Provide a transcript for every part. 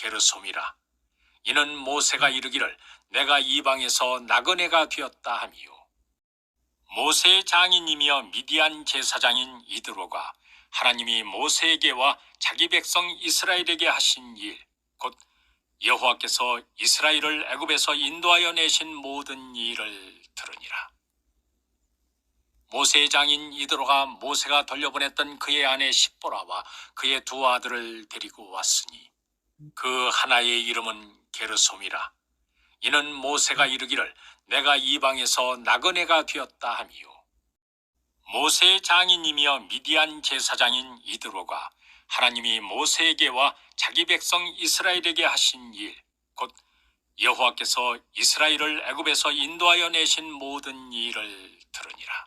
게르솜이라. 이는 모세가 이르기를 내가 이방에서 나그네가 되었다 함이요. 모세의 장인이며 미디안 제사장인 이드로가 하나님이 모세에게와 자기 백성 이스라엘에게 하신 일, 곧 여호와께서 이스라엘을 애굽에서 인도하여 내신 모든 일을 들으니라. 모세의 장인 이드로가 모세가 돌려보냈던 그의 아내 십보라와 그의 두 아들을 데리고 왔으니 그 하나의 이름은 게르솜이라. 이는 모세가 이르기를 내가 이방에서 나그네가 되었다 함이요. 모세의 장인이며 미디안 제사장인 이드로가 하나님이 모세에게와 자기 백성 이스라엘에게 하신 일, 곧 여호와께서 이스라엘을 애굽에서 인도하여 내신 모든 일을 들으니라.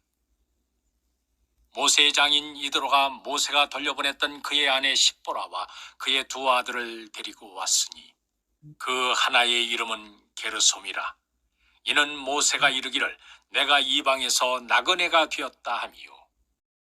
모세의 장인 이드로가 모세가 돌려보냈던 그의 아내 십보라와 그의 두 아들을 데리고 왔으니 그 하나의 이름은 게르솜이라. 이는 모세가 이르기를 내가 이방에서 나그네가 되었다 함이요